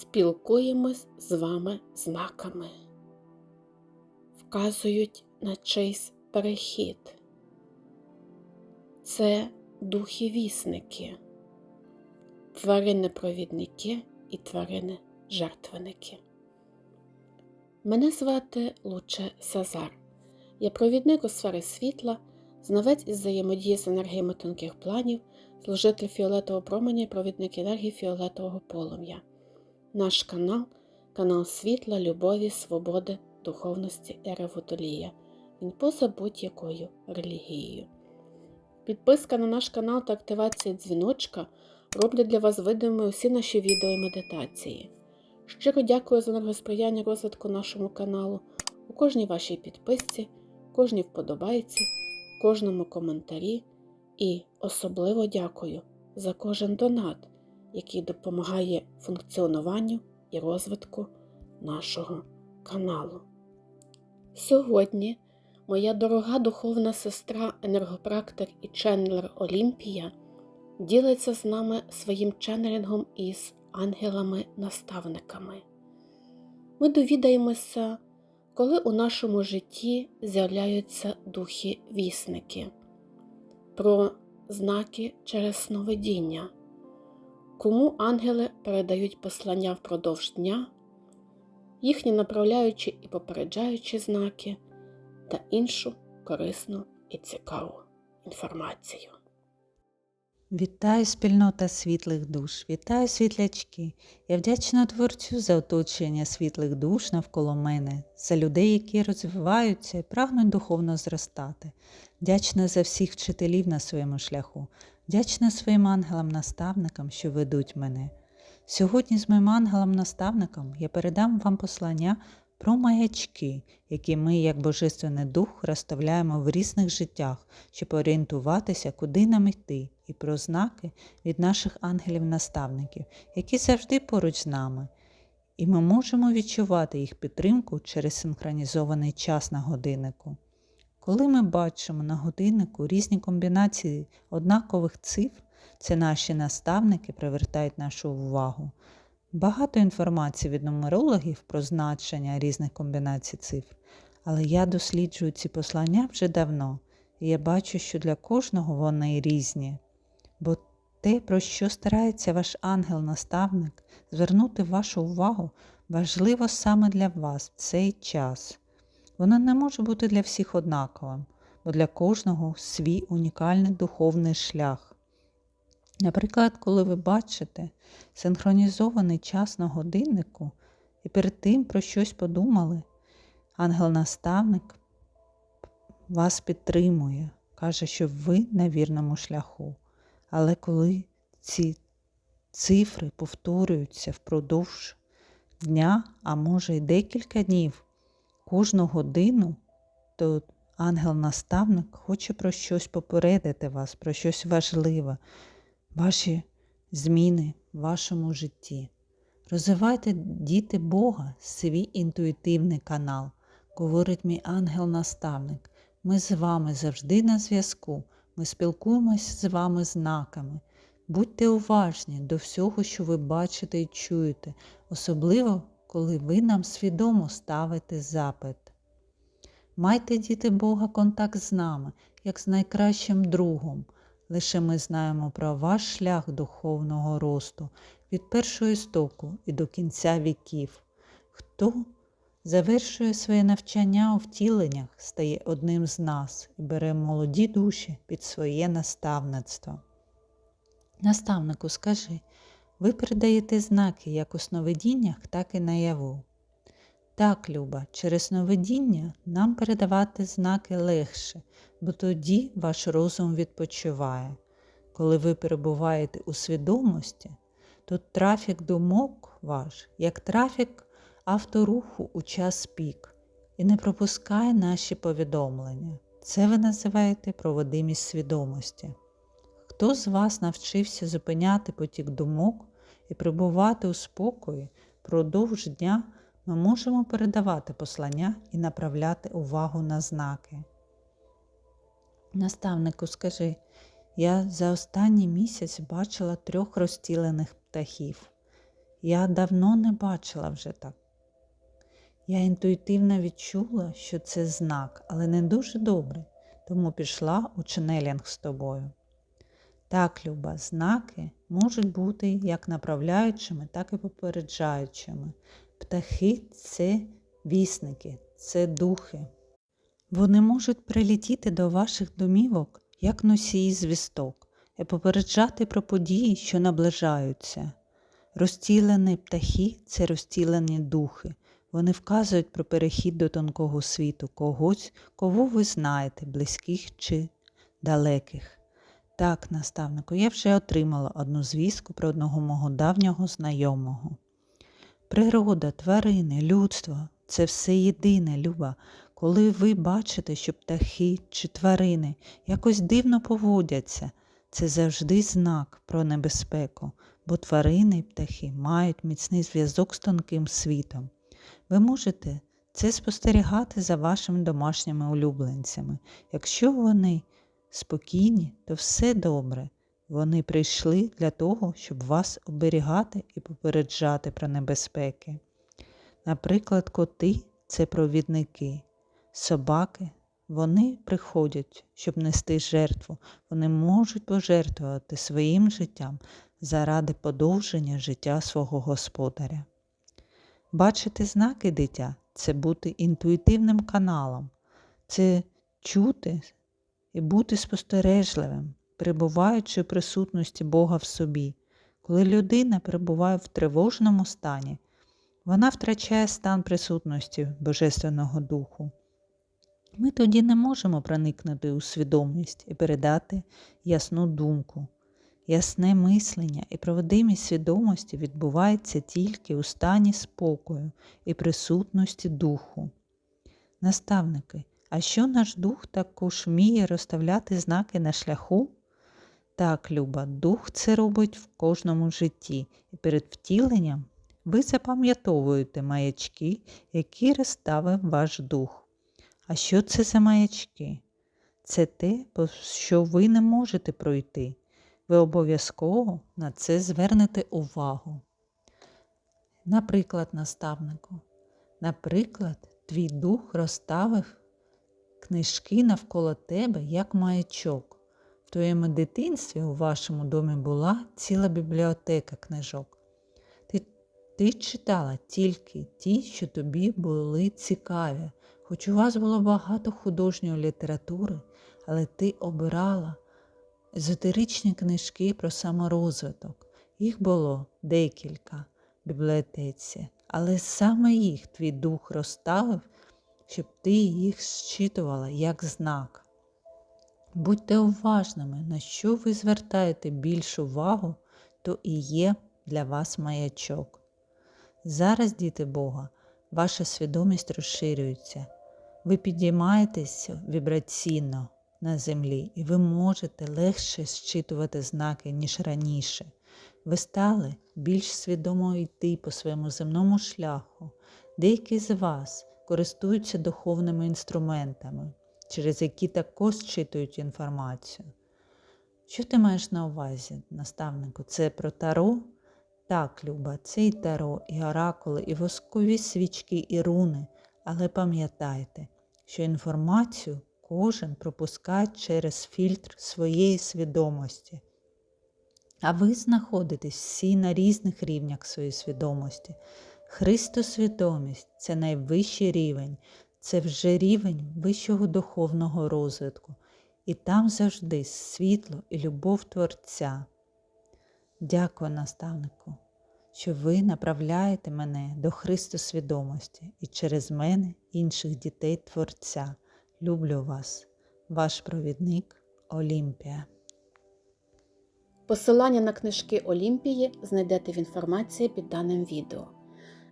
спілкуємось з вами знаками, вказують на чийсь перехід. Це духи-вісники, тварини-провідники і тварини-жертвенники. Мене звати Луче Сазар. Я провідник у сфери світла, знавець із взаємодії з енергіями тонких планів, служитель фіолетового променя і провідник енергії фіолетового полум'я. Наш канал канал світла, любові, свободи, духовності Ери Водолія. Він поза будь-якою релігією. Підписка на наш канал та активація дзвіночка роблять для вас видимими усі наші відео і медитації. Щиро дякую за енергосприяння розвитку нашому каналу, у кожній вашій підписці, кожній вподобайці, кожному коментарі і особливо дякую за кожен донат, який допомагає функціонуванню і розвитку нашого каналу. Сьогодні моя дорога духовна сестра, енергопрактик і ченнелер Олімпія ділиться з нами своїм ченнелінгом із ангелами-наставниками. Ми довідаємося, коли у нашому житті з'являються духи-вісники, про знаки через сновидіння, кому ангели передають послання впродовж дня, їхні направляючі і попереджаючі знаки та іншу корисну і цікаву інформацію. Вітаю спільнота світлих душ, вітаю світлячки. Я вдячна творцю за оточення світлих душ навколо мене, за людей, які розвиваються і прагнуть духовно зростати. Вдячна за всіх вчителів на своєму шляху, вдячна своїм ангелам-наставникам, що ведуть мене. Сьогодні з моїм ангелом-наставником я передам вам послання про маячки, які ми, як Божественний Дух, розставляємо в різних життях, щоб орієнтуватися, куди нам йти, і про знаки від наших ангелів-наставників, які завжди поруч з нами. І ми можемо відчувати їх підтримку через синхронізований час на годиннику. Коли ми бачимо на годиннику різні комбінації однакових цифр, це наші наставники привертають нашу увагу. Багато інформації від нумерологів про значення різних комбінацій цифр, але я досліджую ці послання вже давно, і я бачу, що для кожного вони різні. Бо те, про що старається ваш ангел-наставник звернути вашу увагу, важливо саме для вас в цей час. Воно не може бути для всіх однаковим, бо для кожного свій унікальний духовний шлях. Наприклад, коли ви бачите синхронізований час на годиннику і перед тим про щось подумали, ангел-наставник вас підтримує, каже, що ви на вірному шляху. Але коли ці цифри повторюються впродовж дня, а може й декілька днів, кожну годину, то ангел-наставник хоче про щось попередити вас, про щось важливе ваші зміни в вашому житті. Розвивайте діти Бога, свій інтуїтивний канал, говорить мій ангел-наставник. Ми з вами завжди на зв'язку, ми спілкуємось з вами знаками. Будьте уважні до всього, що ви бачите і чуєте, особливо, коли ви нам свідомо ставите запит. Майте, діти Бога, контакт з нами, як з найкращим другом. Лише ми знаємо про ваш шлях духовного росту від першого істоку і до кінця віків. Хто завершує своє навчання у втіленнях, стає одним з нас і бере молоді душі під своє наставництво. Наставнику, скажи, ви передаєте знаки як у сновидіннях, так і наяву. Так, Люба, через сновидіння нам передавати знаки легше, бо тоді ваш розум відпочиває. Коли ви перебуваєте у свідомості, то трафік думок ваш, як трафік авторуху у час пік, і не пропускає наші повідомлення. Це ви називаєте проводимість свідомості. Хто з вас навчився зупиняти потік думок і прибувати у спокої продовж дня? ми можемо передавати послання і направляти увагу на знаки. Наставнику, скажи, я за останній місяць бачила трьох розтілених птахів. Я давно не бачила вже так. Я інтуїтивно відчула, що це знак, але не дуже добре, тому пішла у ченелінг з тобою. Так, Люба, знаки можуть бути як направляючими, так і попереджаючими. Птахи це вісники, це духи. Вони можуть прилетіти до ваших домівок, як носії звісток, і попереджати про події, що наближаються. Розтілені птахи це розтілені духи. Вони вказують про перехід до тонкого світу когось, кого ви знаєте, близьких чи далеких. Так, наставнику, я вже отримала одну звістку про одного мого давнього знайомого. Природа, тварини, людство це все єдине, Люба. Коли ви бачите, що птахи чи тварини якось дивно поводяться, це завжди знак про небезпеку, бо тварини і птахи мають міцний зв'язок з тонким світом. Ви можете це спостерігати за вашими домашніми улюбленцями. Якщо вони спокійні, то все добре. Вони прийшли для того, щоб вас оберігати і попереджати про небезпеки. Наприклад, коти це провідники, собаки вони приходять, щоб нести жертву. Вони можуть пожертвувати своїм життям заради подовження життя свого господаря. Бачити знаки дитя це бути інтуїтивним каналом, це чути і бути спостережливим, перебуваючи в присутності Бога в собі. Коли людина перебуває в тривожному стані, вона втрачає стан присутності Божественного Духу. Ми тоді не можемо проникнути у свідомість і передати ясну думку. Ясне мислення і проводимість свідомості відбувається тільки у стані спокою і присутності духу. Наставники, а що наш дух також вміє розставляти знаки на шляху? Так, Люба, дух це робить в кожному житті, і перед втіленням ви запам'ятовуєте маячки, які розставив ваш дух. А що це за маячки? Це те, що ви не можете пройти. Ви обов'язково на це звернете увагу. Наприклад, наставнику, наприклад, твій дух розставив книжки навколо тебе як маячок. В твоєму дитинстві у вашому домі була ціла бібліотека книжок. Ти, ти читала тільки ті, що тобі були цікаві, хоч у вас було багато художньої літератури, але ти обирала езотеричні книжки про саморозвиток. Їх було декілька в бібліотеці, але саме їх твій дух розставив, щоб ти їх зчитувала як знак. Будьте уважними, на що ви звертаєте більшу увагу, то і є для вас маячок. Зараз, діти Бога, ваша свідомість розширюється. Ви підіймаєтеся вібраційно на землі, і ви можете легше зчитувати знаки, ніж раніше. Ви стали більш свідомо йти по своєму земному шляху. Деякі з вас користуються духовними інструментами, через які також зчитують інформацію. Що ти маєш на увазі, наставнику? Це про таро? Так, Люба, це і таро, і оракули, і воскові свічки, і руни. Але пам'ятайте, що інформацію кожен пропускає через фільтр своєї свідомості. А ви знаходитесь всі на різних рівнях своєї свідомості. Христосвідомість це найвищий рівень, це вже рівень вищого духовного розвитку, і там завжди світло і любов Творця. Дякую, наставнику, що ви направляєте мене до Христосвідомості і через мене інших дітей Творця. Люблю вас, ваш провідник Олімпія. Посилання на книжки Олімпії знайдете в інформації під даним відео.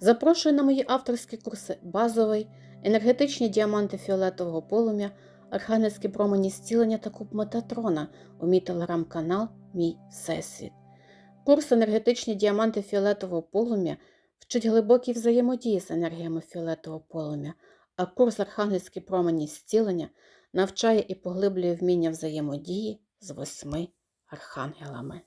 Запрошую на мої авторські курси базовий, енергетичні діаманти фіолетового полум'я, архангельські промені зцілення та куб Метатрона у мій телеграм-канал Мій Всесвіт. Курс енергетичні діаманти фіолетового полум'я вчить глибокій взаємодії з енергіями фіолетового полум'я, а курс архангельські промені зцілення навчає і поглиблює вміння взаємодії з восьми архангелами.